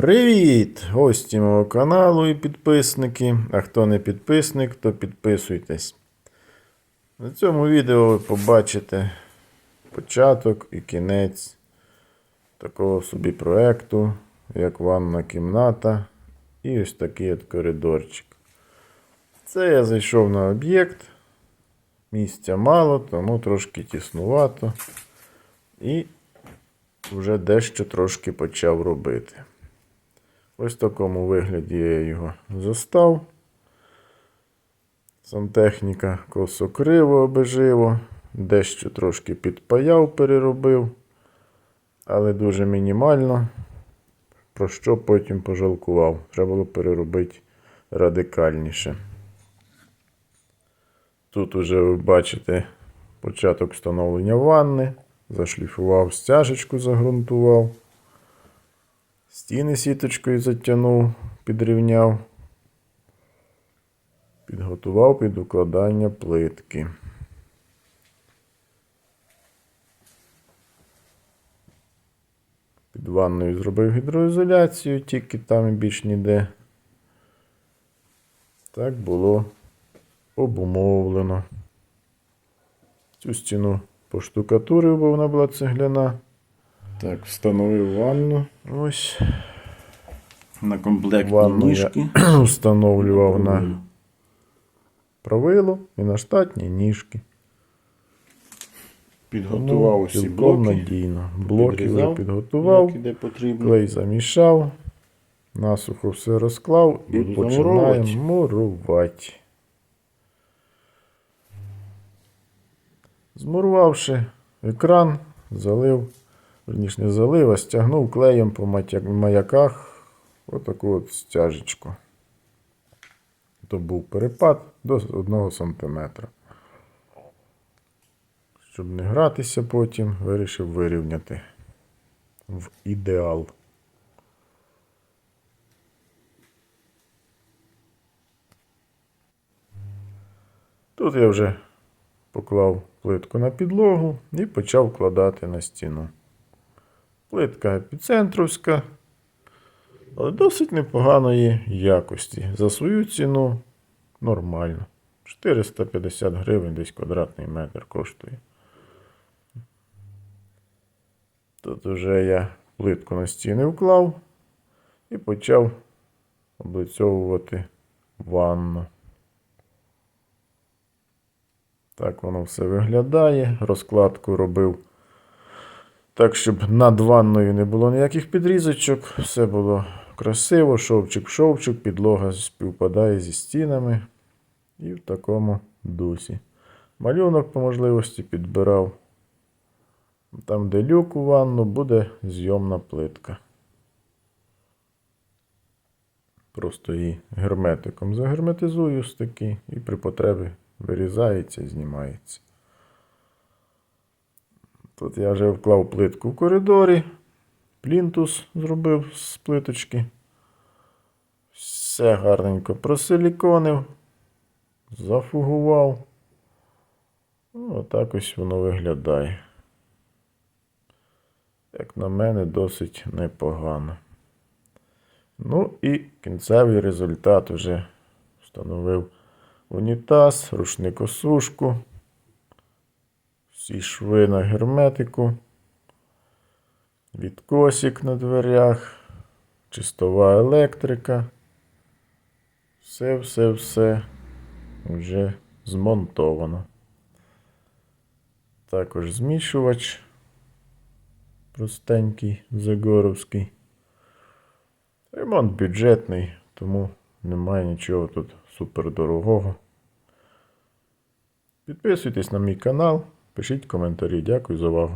Привіт! Гості мого каналу і підписники. А хто не підписник, то підписуйтесь. На цьому відео ви побачите початок і кінець такого собі проекту, як ванна кімната і ось такий от коридорчик. Це я зайшов на об'єкт. Місця мало, тому трошки тіснувато. І вже дещо трошки почав робити. Ось в такому вигляді я його застав. Сантехніка косо-криво обеживо, дещо трошки підпаяв, переробив, але дуже мінімально, про що потім пожалкував. Треба було переробити радикальніше. Тут уже ви бачите початок встановлення ванни, зашліфував стяжечку, загрунтував. Стіни сіточкою затягнув, підрівняв. Підготував під укладання плитки. Під ванною зробив гідроізоляцію, тільки там і більш ніде. Так було обумовлено. Цю стіну поштукатурив, бо вона була цегляна. Так, встановив ванну. Ось. На комплектні Ванну ніжки. я встановлював на правило і на штатні ніжки. Підготував усі блоки. надійно. Блоки вже підготував, Блоки, де потрібно. клей замішав, насухо все розклав і Буду починаємо мурувати. Змурувавши екран, залив, верніше залив, а стягнув клеєм по маяках отаку от стяжечку. То був перепад до 1 см. Щоб не гратися потім, вирішив вирівняти в ідеал. Тут я вже поклав плитку на підлогу і почав вкладати на стіну. Плитка епіцентровська, але досить непоганої якості. За свою ціну нормально. 450 гривень десь квадратний метр коштує. Тут вже я плитку на стіни вклав і почав облицьовувати ванну. Так воно все виглядає. Розкладку робив так, щоб над ванною не було ніяких підрізочок. Все було красиво, шовчик-шовчик, підлога співпадає зі стінами. І в такому дусі. Малюнок по можливості підбирав. Там, де люк у ванну, буде зйомна плитка. Просто її герметиком загерметизую з таки і при потребі вирізається знімається. Тут я вже вклав плитку в коридорі, плінтус зробив з плиточки. Все гарненько просиліконив, зафугував. Ну, отак ось воно виглядає. Як на мене, досить непогано. Ну і кінцевий результат вже встановив унітаз, рушникосушку, всі шви на герметику, відкосик на дверях, чистова електрика. Все, все, все вже змонтовано. Також змішувач простенький, загоровський. Ремонт бюджетний, тому немає нічого тут супердорогого. Підписуйтесь на мій канал, пишіть коментарі. Дякую за увагу.